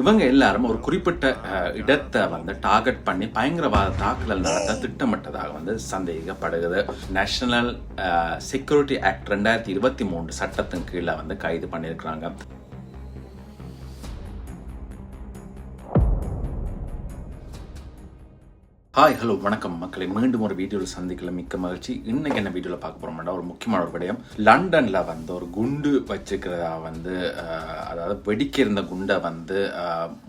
இவங்க எல்லாரும் ஒரு குறிப்பிட்ட இடத்தை வந்து டார்கெட் பண்ணி பயங்கரவாத தாக்குதல் நடத்த திட்டமிட்டதாக வந்து சந்தேகப்படுகிறது. நேஷனல் செக்யூரிட்டி ஆக்ட் ரெண்டாயிரத்தி இருபத்தி மூன்று சட்டத்தின் கீழே வந்து கைது பண்ணியிருக்கிறாங்க. ஹாய் ஹலோ வணக்கம். மக்களை மீண்டும் ஒரு வீடியோவில் சந்திக்கல மிக்க மகிழ்ச்சி. இன்னைக்கு என்ன வீடியோவில் பார்க்க போறோம்னா ஒரு முக்கியமான ஒரு விடயம். லண்டனில் வந்து ஒரு குண்டு வச்சுக்கிறதா வந்து அதாவது வெடிக்க இருந்த குண்டை வந்து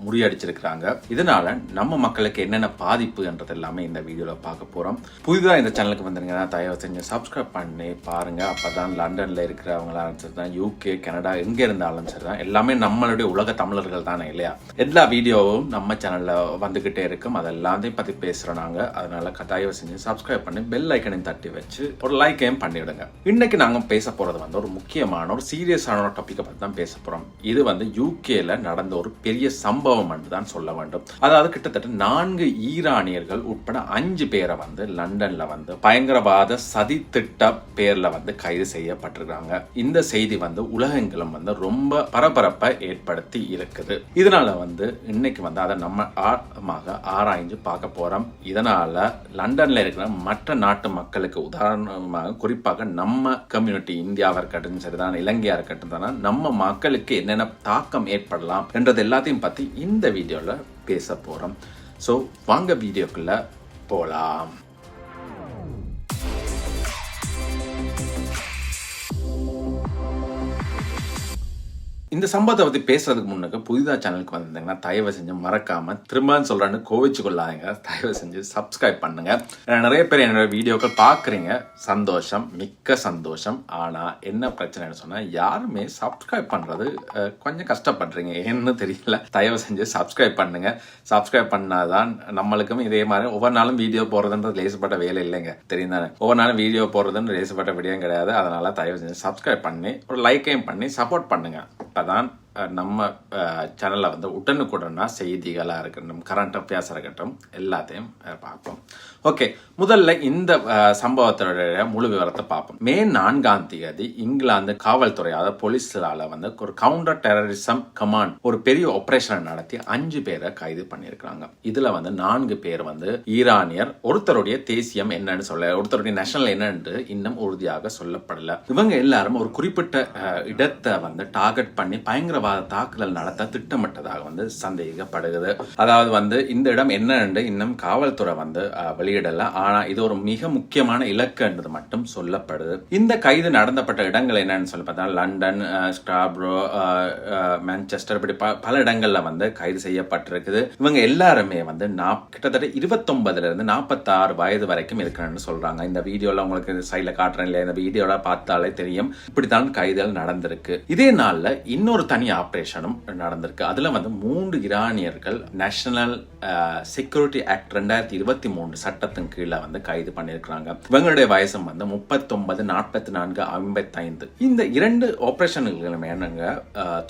முறியடிச்சிருக்கிறாங்க. இதனால நம்ம மக்களுக்கு என்னென்ன பாதிப்பு என்றது எல்லாமே இந்த வீடியோவில் பார்க்க போறோம். புதிதாக இந்த சேனலுக்கு வந்துருங்கன்னா தயவு செஞ்சு சப்ஸ்கிரைப் பண்ணி பாருங்க. அப்பதான் லண்டனில் இருக்கிறவங்களாம் சரி தான் யூகே கனடா எங்கே இருந்தாலும் சரி தான் எல்லாமே நம்மளுடைய உலக தமிழர்கள் தானே இல்லையா? எல்லா வீடியோவும் நம்ம சேனலில் வந்துகிட்டே இருக்கும். அதெல்லாத்தையும் பற்றி பேசுகிறோம் பேசுறோம் அதனால தயவு செஞ்சு சப்ஸ்கிரைப் பண்ணி பெல் ஐக்கனையும் தட்டி வச்சு ஒரு லைக்கையும் பண்ணிவிடுங்க. இன்னைக்கு நாங்க பேச போறது வந்து ஒரு முக்கியமான ஒரு சீரியஸான ஒரு டாப்பிக்கை பற்றி தான் பேச போறோம். இது வந்து யூகேல நடந்த ஒரு பெரிய சம்பவம் என்று தான் சொல்ல வேண்டும். அதாவது கிட்டத்தட்ட நான்கு ஈரானியர்கள் உட்பட அஞ்சு பேரை வந்து லண்டன்ல வந்து பயங்கரவாத சதி திட்ட பேர்ல வந்து கைது செய்யப்பட்டிருக்காங்க. இந்த செய்தி வந்து உலகங்களும் வந்து ரொம்ப பரபரப்பை ஏற்படுத்தி இருக்குது. இதனால வந்து இன்னைக்கு வந்து அதை நம்ம ஆழமாக ஆராய்ஞ்சு பார்க்க போறோம். இதனால் லண்டனில் இருக்கிற மற்ற நாட்டு மக்களுக்கு உதாரணமாக குறிப்பாக நம்ம கம்யூனிட்டி இந்தியாவாக இருக்கட்டும் சரிதான் இலங்கையாக இருக்கட்டும் தானே நம்ம மக்களுக்கு என்னென்ன தாக்கம் ஏற்படலாம் என்றது எல்லாத்தையும் பற்றி இந்த வீடியோவில் பேச போகிறோம் ஸோ வாங்க வீடியோக்குள்ளே போகலாம் இந்த சம்பவத்தை பற்றி பேசுறதுக்கு முன்னுக்கு புதிதாக சேனலுக்கு வந்திருந்தீங்கன்னா தயவு செஞ்சு மறக்காம திரும்பன்னு சொல்கிறேன்னு கோவிச்சு கொள்ளாதீங்க தயவு செஞ்சு சப்ஸ்கிரைப் பண்ணுங்க. நிறைய பேர் என்னோட வீடியோக்கள் பார்க்குறீங்க. சந்தோஷம் மிக்க சந்தோஷம். ஆனால் என்ன பிரச்சனைன்னு சொன்னால் யாருமே சப்ஸ்கிரைப் பண்ணுறது கொஞ்சம் கஷ்டப்படுறீங்க. ஏன்னு தெரியல. தயவு செஞ்சு சப்ஸ்கிரைப் பண்ணுங்க. சப்ஸ்கிரைப் பண்ணாதான் நம்மளுக்கும் இதே மாதிரி ஒவ்வொரு நாளும் வீடியோ போடுறதுன்றது லேசுப்பட்ட வேலை இல்லைங்க. தெரியும் தானே ஒவ்வொரு நாளும் வீடியோ போடுறதுன்னு லேசுப்பட்ட விடியும் கிடையாது. அதனால தயவு செஞ்சு சப்ஸ்கிரைப் பண்ணி ஒரு லைக்கையும் பண்ணி சப்போர்ட் பண்ணுங்க. அப்பதான் அஹ், நம்ம சேனலில் வந்து உடனுக்குடனா செய்திகளா இருக்கட்டும் கரண்ட் அஃபேர்ஸாக இருக்கட்டும் எல்லாத்தையும் பார்ப்போம். ஓகே முதல்ல இந்த அஹ், சம்பவத்தோட முழு விவரத்தை பார்ப்போம். மே நான்காம் தேதி இங்கிலாந்து காவல்துறை அதாவது போலீஸால வந்து ஒரு கவுண்டர் டெரரிசம் கமாண்ட் ஒரு பெரிய ஆப்ரேஷனை நடத்தி அஞ்சு பேரை கைது பண்ணியிருக்காங்க இதுல வந்து நான்கு பேர் வந்து ஈரானியர் ஒருத்தருடைய தேசியம் என்னன்னு சொல்ல ஒருத்தருடைய நேஷனல் என்னன்னு இன்னும் உறுதியாக சொல்லப்படல. இவங்க எல்லாரும் ஒரு குறிப்பிட்ட இடத்தை வந்து டார்கெட் பண்ணி பயங்கரவாத தாக்குதல் நடத்த திட்டமிட்டதாக வந்து சந்தேகிக்கப்படுகிறது அதாவது வந்து இந்த இடம் என்னன்னு இன்னும் காவல்துறை வந்து வெளியிடல. ஆனா இது ஒரு மிக முக்கியமான இலக்கு என்றது மட்டும் சொல்லப்படுது. இந்த கைது நடந்தப்பட்ட இடங்கள் என்னன்னு சொல்லி பார்த்தா லண்டன் ஸ்டாப்ரோ மேன்செஸ்டர் மான்செஸ்டர் இப்படி ப- பல இடங்கள்ல வந்து கைது செய்யப்பட்டிருக்குது. இவங்க எல்லாருமே வந்து கிட்டத்தட்ட இருபத்தொன்பதுல இருந்து நாற்பத்தாறு வயது வரைக்கும் இருக்கணும்னு சொல்றாங்க. இந்த வீடியோல உங்களுக்கு சைட்ல காட்டுறேன் இல்லையா? இந்த வீடியோல பார்த்தாலே தெரியும். இப்படித்தான் கைதல் நடந்திருக்கு. இதே நாள்ல இன்னொரு தனி ஆப்ரேஷனும் நடந்திருக்கு. அதில் வந்து மூன்று ஈரானியர்கள் நேஷனல் செக்யூரிட்டி ஆக்ட் ரெண்டாயிரத்தி இருபத்தி மூன்று சட்டத்தின் கீழே வந்து கைது பண்ணியிருக்கிறாங்க. இவங்களுடைய வயசும் வந்து முப்பத்தொன்பது நாற்பத்தி நான்கு ஐம்பத்தைந்து. இந்த இரண்டு ஆபரேஷன்களுமே என்னங்க?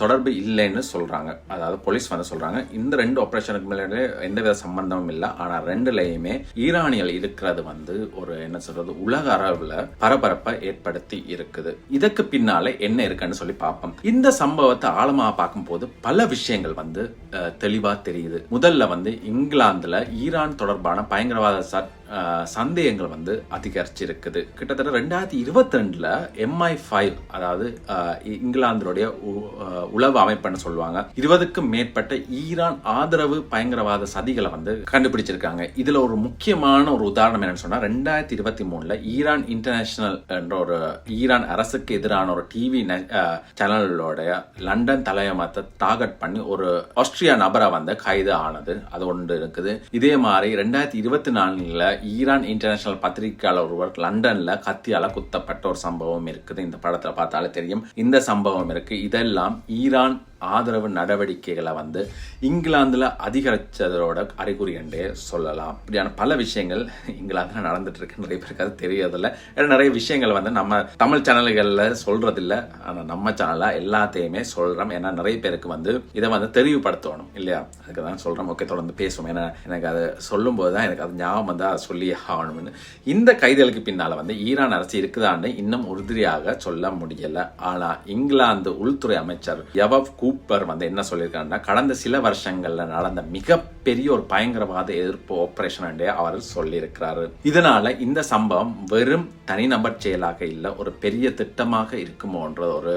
தொடர்பு இல்லைன்னு சொல்கிறாங்க அதாவது போலீஸ் வந்து சொல்கிறாங்க இந்த ரெண்டு ஆப்ரேஷனுக்கு மேலே எந்தவித சம்பந்தமும் இல்லை. ஆனால் ரெண்டுலேயுமே ஈரானியல் இருக்கிறது வந்து ஒரு என்ன சொல்கிறது உலக அளவில் பரபரப்பை ஏற்படுத்தி இருக்குது. இதுக்கு பின்னால என்ன இருக்குன்னு சொல்லி பார்ப்போம். இந்த சம்பவத்தை காலமாக பார்க்கும்போது பல விஷயங்கள் வந்து தெளிவாக தெளிவா தெரியுது. முதல்ல வந்து இங்கிலாந்துல ஈரான் தொடர்பான பயங்கரவாத சந்தேகங்கள் வந்து அதிகரிச்சிருக்குது. கிட்டத்தட்ட ரெண்டாயிரத்தி இருபத்தி ரெண்டுல எம்ஐ ஃபைவ் அதாவது இங்கிலாந்தினுடைய உளவு அமைப்புன்னு சொல்லுவாங்க இருபதுக்கும் மேற்பட்ட ஈரான் ஆதரவு பயங்கரவாத சதிகளை வந்து கண்டுபிடிச்சிருக்காங்க. இதுல ஒரு முக்கியமான ஒரு உதாரணம் என்னன்னு சொன்னா ரெண்டாயிரத்தி இருபத்தி மூணுல ஈரான் இன்டர்நேஷனல் என்ற ஒரு ஈரான் அரசுக்கு எதிரான ஒரு டிவி சேனலோடைய லண்டன் தலையமத்தை டார்கெட் பண்ணி ஒரு ஆஸ்திரியா நபரை வந்து கைது ஆனது. அது ஒன்று இருக்குது. இதே மாதிரி ரெண்டாயிரத்தி இருபத்தி நாலுல ஈரான் இன்டர்நேஷனல் பத்திரிகையாளர் ஒருவர் லண்டன்ல கத்தியால குத்தப்பட்ட ஒரு சம்பவம் இருக்குது. இந்த படத்துல பார்த்தாலே தெரியும். இந்த சம்பவம் இருக்கு. இதெல்லாம் ஈரான் ஆதரவு நடவடிக்கைகளை வந்து இங்கிலாந்தில் அதிகரிச்சதோட அறிகுறி என்றே சொல்லலாம். இப்படியான பல விஷயங்கள் இங்கிலாந்தில் நடந்துட்டு இருக்கு. நிறைய பேருக்கு அது தெரியறதில்ல ஏன்னா நிறைய விஷயங்கள் வந்து நம்ம தமிழ் சேனல்களில் சொல்றதில்ல. ஆனால் நம்ம சேனலாக எல்லாத்தையுமே சொல்றோம். ஏன்னா நிறைய பேருக்கு வந்து இதை வந்து தெளிவுபடுத்தணும் இல்லையா? அதுக்கு தான் சொல்றோம். ஓகே தொடர்ந்து பேசுவோம். ஏன்னா எனக்கு அது சொல்லும் போது தான் எனக்கு அது ஞாபகம் வந்து அதை சொல்லி ஆகணும்னு. இந்த கைதலுக்கு பின்னால் வந்து ஈரான் அரசு இருக்குதான்னு இன்னும் உறுதியாக சொல்ல முடியல. ஆனால் இங்கிலாந்து உள்துறை அமைச்சர் யவப் கூப்பர் வந்து என்ன சொல்லியிருக்காருன்னா கடந்த சில வருஷங்களில் நடந்த மிகப்பெரிய ஒரு பயங்கரவாத எதிர்ப்பு ஆபரேஷன் அவர் சொல்லியிருக்கிறாரு. இதனால இந்த சம்பவம் வெறும் தனிநபர் செயலாக இல்லை ஒரு பெரிய திட்டமாக இருக்குமோன்ற ஒரு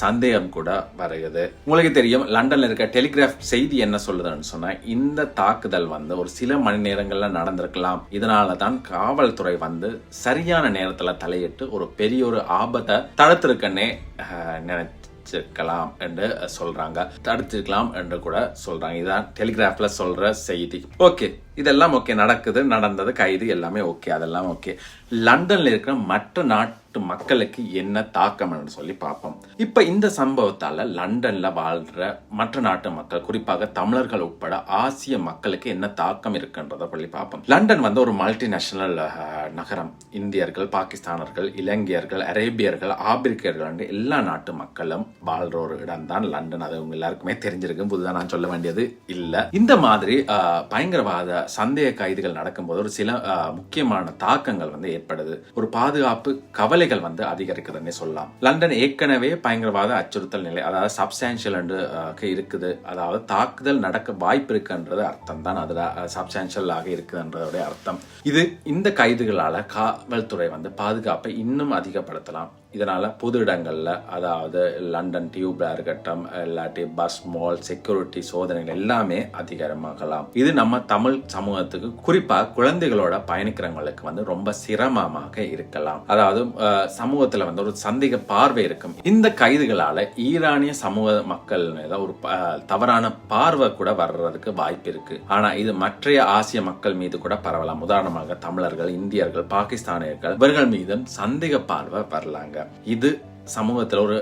சந்தேகம் கூட வருகிறது. உங்களுக்கு தெரியும் லண்டன்ல இருக்க டெலிகிராஃப் செய்தி என்ன சொல்லுதுன்னு சொன்னா இந்த தாக்குதல் வந்து ஒரு சில மணி நேரங்கள்ல நடந்திருக்கலாம். இதனால தான் காவல்துறை வந்து சரியான நேரத்துல தலையிட்டு ஒரு பெரிய ஒரு ஆபத்தை தடுத்திருக்கன்னே நினைச்சு தடுத்திருக்கலாம் என்று சொல்றாங்க. தடுத்திருக்கலாம் என்று கூட சொல்றாங்க. இதுதான் டெலிகிராஃப்ல சொல்ற செய்தி. ஓகே இதெல்லாம் ஓகே நடக்குது நடந்தது கைது எல்லாமே ஓகே அதெல்லாம் ஓகே லண்டன்ல இருக்கிற மற்ற நாட்டு மக்களுக்கு என்ன தாக்கம் சொல்லி பார்ப்போம். இப்ப இந்த சம்பவத்தால லண்டன்ல வாழ்ற மற்ற நாட்டு மக்கள் குறிப்பாக தமிழர்கள் உட்பட ஆசிய மக்களுக்கு என்ன தாக்கம் இருக்குன்றத சொல்லி பார்ப்போம். லண்டன் வந்து ஒரு மல்டிநேஷனல் நகரம். இந்தியர்கள் பாகிஸ்தானர்கள் இலங்கையர்கள் அரேபியர்கள் ஆப்பிரிக்கர்கள் எல்லா நாட்டு மக்களும் வாழ்ற ஒரு இடம் தான் லண்டன். அது உங்க எல்லாருக்குமே தெரிஞ்சிருக்கு புதுதான் நான் சொல்ல வேண்டியது இல்ல. இந்த மாதிரி பயங்கரவாத சந்தேக கைதுகள் நடக்கும்போது ஒரு சில முக்கியமான தாக்கங்கள் வந்து ஏற்படுது. ஒரு பாதுகாப்பு கவலை கவலைகள் வந்து அதிகரிக்குதுன்னே சொல்லலாம். லண்டன் ஏற்கனவே பயங்கரவாத அச்சுறுத்தல் நிலை அதாவது சப்ஸ்டான்ஷியல் என்று இருக்குது. அதாவது தாக்குதல் நடக்க வாய்ப்பு இருக்குன்றது அர்த்தம் தான். அதுல சப்ஸ்டான்ஷியல் ஆக இருக்குதுன்றதோட அர்த்தம். இது இந்த கைதுகளால காவல்துறை வந்து பாதுகாப்பை இன்னும் அதிகப்படுத்தலாம். இதனால் பொது இடங்களில் அதாவது லண்டன் டியூப்ல இருக்கட்டும் இல்லாட்டி பஸ் மால் செக்யூரிட்டி சோதனைகள் எல்லாமே அதிகாரமாகலாம் இது நம்ம தமிழ் சமூகத்துக்கு குறிப்பா குழந்தைகளோட பயணிக்கிறவங்களுக்கு வந்து ரொம்ப சிரமமாக இருக்கலாம். அதாவது சமூகத்தில் சமூகத்துல வந்து ஒரு சந்தேக பார்வை இருக்கும். இந்த கைதுகளால ஈரானிய சமூக மக்கள் ஒரு ப- தவறான பார்வை கூட வர்றதுக்கு வாய்ப்பு இருக்கு. ஆனா இது மற்றைய ஆசிய மக்கள் மீது கூட பரவலாம். உதாரணமாக தமிழர்கள் இந்தியர்கள் பாகிஸ்தானியர்கள் இவர்கள் மீதும் சந்தேக பார்வை வரலாங்க. இது சமூகத்தில் ஒரு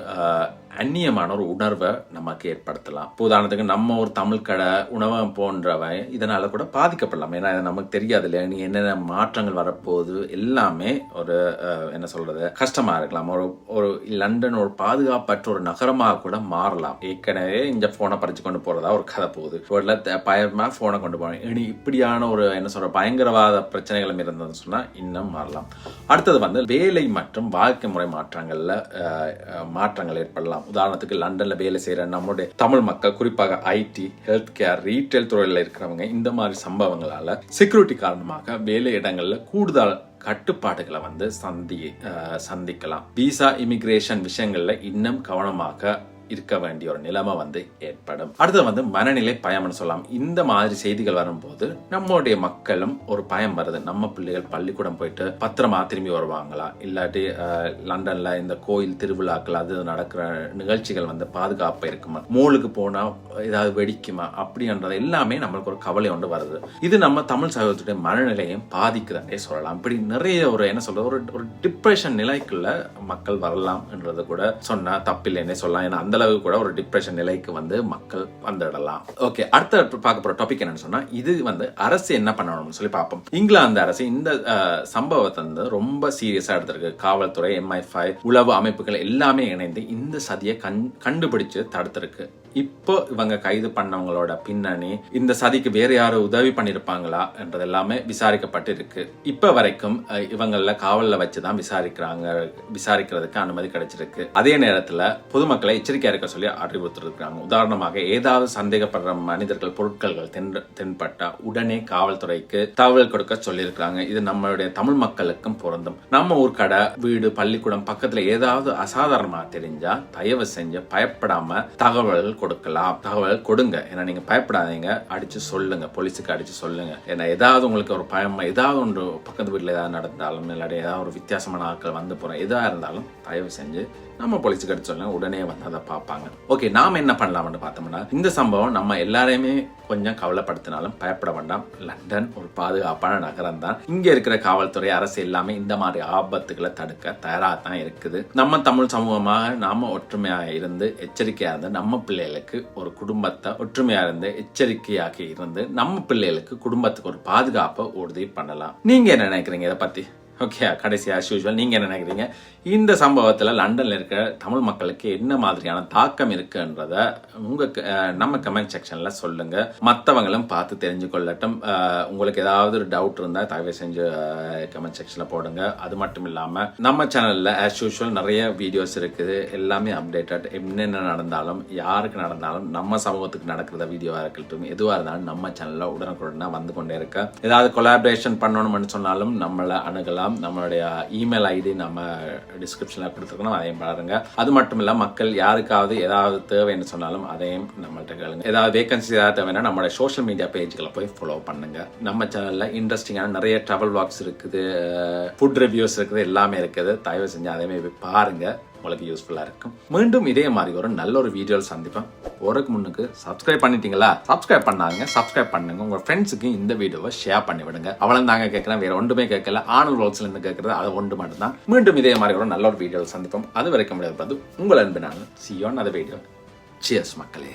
அந்நியமான ஒரு உணர்வை நமக்கு ஏற்படுத்தலாம். உதாரணத்துக்கு நம்ம ஒரு தமிழ் கடை உணவகம் போன்றவன் இதனால் கூட பாதிக்கப்படலாம். ஏன்னா நமக்கு தெரியாது இல்லையா? நீ என்னென்ன மாற்றங்கள் வரப்போகுது? எல்லாமே ஒரு என்ன சொல்கிறது கஷ்டமாக இருக்கலாம். ஒரு ஒரு லண்டன் ஒரு பாதுகாப்பற்ற ஒரு நகரமாக கூட மாறலாம். ஏற்கனவே இந்த ஃபோனை பறித்து கொண்டு போகிறதா ஒரு கதை போகுது. ஒரு பயமாக ஃபோனை கொண்டு போகணும் இனி இப்படியான ஒரு என்ன சொல்கிற பயங்கரவாத பிரச்சனைகளும் இருந்ததுன்னு சொன்னால் இன்னும் மாறலாம். அடுத்தது வந்து வேலை மற்றும் வாழ்க்கை முறை மாற்றங்களில் மாற்றங்கள் ஏற்படலாம். உதாரணத்துக்கு லண்டன்ல வேலை செய்கிற நம்மளுடைய தமிழ் மக்கள் குறிப்பாக ஐடி ஹெல்த் கேர் ரீட்டைல் துறையில் இருக்கிறவங்க இந்த மாதிரி சம்பவங்களால செக்யூரிட்டி காரணமாக வேலை இடங்கள்ல கூடுதல் கட்டுப்பாடுகளை வந்து சந்தி சந்திக்கலாம். விசா இமிக்ரேஷன் விஷயங்கள்ல இன்னும் கவனமாக இருக்க வேண்டிய ஒரு நிலைமை வந்து ஏற்படும். அடுத்தது வந்து மனநிலை பயம்னு சொல்லலாம். இந்த மாதிரி செய்திகள் வரும்போது நம்மளுடைய மக்களும் ஒரு பயம் வருது. நம்ம பிள்ளைகள் பள்ளிக்கூடம் போயிட்டு பத்திரமா திரும்பி வருவாங்களா? இல்லாட்டி லண்டன்ல இந்த கோயில் திருவிழாக்கள் அது நடக்கிற நிகழ்ச்சிகள் வந்து பாதுகாப்பா இருக்குமா? மூலுக்கு போனா ஏதாவது வெடிக்குமா? அப்படின்றது எல்லாமே நம்மளுக்கு ஒரு கவலை ஒன்று வருது. இது நம்ம தமிழ் சமூகத்துடைய மனநிலையும் பாதிக்குதுன்னே சொல்லலாம். இப்படி நிறைய ஒரு என்ன சொல்றது ஒரு ஒரு டிப்ரெஷன் நிலைக்குள்ள மக்கள் வரலாம் என்றது கூட சொன்னா தப்பில்லைன்னே சொல்லலாம். ஏன்னா அந்த அளவு கூட ஒரு டிப்ரெஷன் நிலைக்கு வந்து மக்கள் வந்துடலாம். ஓகே அடுத்த பார்க்க போற டாபிக் என்னன்னு சொன்னா இது வந்து அரசு என்ன பண்ணணும்னு சொல்லி பார்ப்போம். இங்கிலாந்து அரசு இந்த சம்பவத்தை வந்து ரொம்ப சீரியஸா எடுத்திருக்கு. காவல்துறை எம்ஐ ஃபைவ் உளவு அமைப்புகள் எல்லாமே இணைந்து இந்த சதியை கண் கண்டுபிடிச்சு தடுத்திருக்கு. இப்போ இவங்க கைது பண்ணவங்களோட பின்னணி இந்த சதிக்கு வேற யாரும் உதவி பண்ணியிருப்பாங்களா என்றது எல்லாமே விசாரிக்கப்பட்டு இருக்கு. இப்போ வரைக்கும் இவங்களில் காவலில் வச்சு தான் விசாரிக்கிறாங்க விசாரிக்கிறதுக்கு அனுமதி கிடைச்சிருக்கு. அதே நேரத்தில் பொதுமக்களை எச்சரிக்கையாக இருக்க சொல்லி அறிவுறுத்திருக்காங்க உதாரணமாக ஏதாவது சந்தேகப்படுற மனிதர்கள் பொருட்கள் தென் தென்பட்டா உடனே காவல்துறைக்கு தகவல் கொடுக்க சொல்லியிருக்காங்க இது நம்மளுடைய தமிழ் மக்களுக்கும் பொருந்தும். நம்ம ஊர் கடை வீடு பள்ளிக்கூடம் பக்கத்தில் ஏதாவது அசாதாரணமாக தெரிஞ்சா தயவு செஞ்சு பயப்படாம தகவல் கொடுக்கலாம். தகவல் கொடுங்க. ஏன்னா நீங்க பயப்படாதீங்க. அடிச்சு சொல்லுங்க. போலீஸுக்கு அடிச்சு சொல்லுங்க. ஏன்னா ஏதாவது உங்களுக்கு ஒரு பயம் ஏதாவது ஒன்று பக்கத்து வீட்டில் ஏதாவது நடந்தாலும் இல்லாட்டி ஏதாவது ஒரு வித்தியாசமான ஆட்கள் வந்து போகிறோம் எதாக இருந்தாலும் தயவு செஞ்சு நம்ம போலீஸுக்கு அடிச்சு உடனே வந்து அதை பார்ப்பாங்க. ஓகே நாம் என்ன பண்ணலாம்னு பார்த்தோம்னா இந்த சம்பவம் நம்ம எல்லாரையுமே கொஞ்சம் கவலைப்படுத்தினாலும் பயப்பட வேண்டாம். லண்டன் ஒரு பாதுகாப்பான நகரம் தான். இங்கே இருக்கிற காவல்துறை அரசு எல்லாமே இந்த மாதிரி ஆபத்துகளை தடுக்க தயாராக தான் இருக்குது. நம்ம தமிழ் சமூகமாக நாம ஒற்றுமையாக இருந்து எச்சரிக்கையாக இருந்து நம்ம பிள்ளைகளுக்கு ஒரு குடும்பத்தை ஒற்றுமையாக இருந்து எச்சரிக்கையாக இருந்து நம்ம பிள்ளைகளுக்கு குடும்பத்துக்கு ஒரு பாதுகாப்பை உறுதி பண்ணலாம். நீங்கள் என்ன நினைக்கிறீங்க இதை பற்றி ஓகே கடைசி ஆஸ் யூஸ்வல் நீங்கள் என்ன நினைக்கிறீங்க? இந்த சம்பவத்தில் லண்டனில் இருக்கிற தமிழ் மக்களுக்கு என்ன மாதிரியான தாக்கம் இருக்குன்றத உங்கள் நம்ம கமெண்ட் செக்ஷனில் சொல்லுங்கள் மற்றவங்களும் பார்த்து தெரிஞ்சு கொள்ளட்டும் உங்களுக்கு ஏதாவது ஒரு டவுட் இருந்தால் தயவு செஞ்சு கமெண்ட் செக்ஷனில் போடுங்க. அது மட்டும் இல்லாமல் நம்ம சேனலில் ஆஸ் யூஷுவல் நிறைய வீடியோஸ் இருக்குது. எல்லாமே அப்டேட்டட் என்னென்ன நடந்தாலும் யாருக்கு நடந்தாலும் நம்ம சமூகத்துக்கு நடக்கிறத வீடியோவாக இருக்கட்டும் எதுவாக இருந்தாலும் நம்ம சேனலில் உடனுக்குடனே வந்து கொண்டே இருக்க. ஏதாவது கொலாபரேஷன் பண்ணணும்னு சொன்னாலும் நம்மளை அணுகலாம். நம்மளுடைய இமெயில் ஐடி நம்ம டிஸ்கிரிப்ஷனில் கொடுத்துருக்கணும் அதையும் பாருங்க. அது மட்டும் இல்லை மக்கள் யாருக்காவது ஏதாவது தேவைன்னு சொன்னாலும் அதையும் நம்மள்கிட்ட கேளுங்க. ஏதாவது வேகன்சி ஏதாவது தேவைன்னா நம்மளோட சோஷியல் மீடியா பேஜ்களை போய் ஃபாலோ பண்ணுங்க. நம்ம சேனலில் இன்ட்ரெஸ்டிங்கான நிறைய ட்ராவல் வாக்ஸ் இருக்குது ஃபுட் ரிவ்யூஸ் இருக்குது எல்லாமே இருக்குது. தயவு செஞ்சு அதேமாதிரி பாருங்கள் உங்களுக்கு யூஸ்ஃபுல்லாக இருக்கும். மீண்டும் இதே மாதிரி ஒரு நல்ல ஒரு வீடியோவில் சந்திப்பேன் போறதுக்கு முன்னுக்கு சப்ஸ்கிரைப் பண்ணிட்டீங்களா? சப்ஸ்கிரைப் பண்ணாங்க சப்ஸ்கிரைப் பண்ணுங்க. உங்கள் ஃப்ரெண்ட்ஸுக்கு இந்த வீடியோவை ஷேர் பண்ணி விடுங்க. அவ்வளோ தாங்க கேட்கறேன். வேறு ஒன்றுமே கேட்கல. ஆனல் ரோல்ஸ்ல இருந்து கேட்கறது அது ஒன்று மட்டும்தான். மீண்டும் இதே மாதிரி ஒரு நல்ல ஒரு வீடியோவில் சந்திப்போம். அது வரைக்கும் முடியாது உங்கள் அன்பு நான் சியோன் அந்த வீடியோ சியர்ஸ் மக்களே.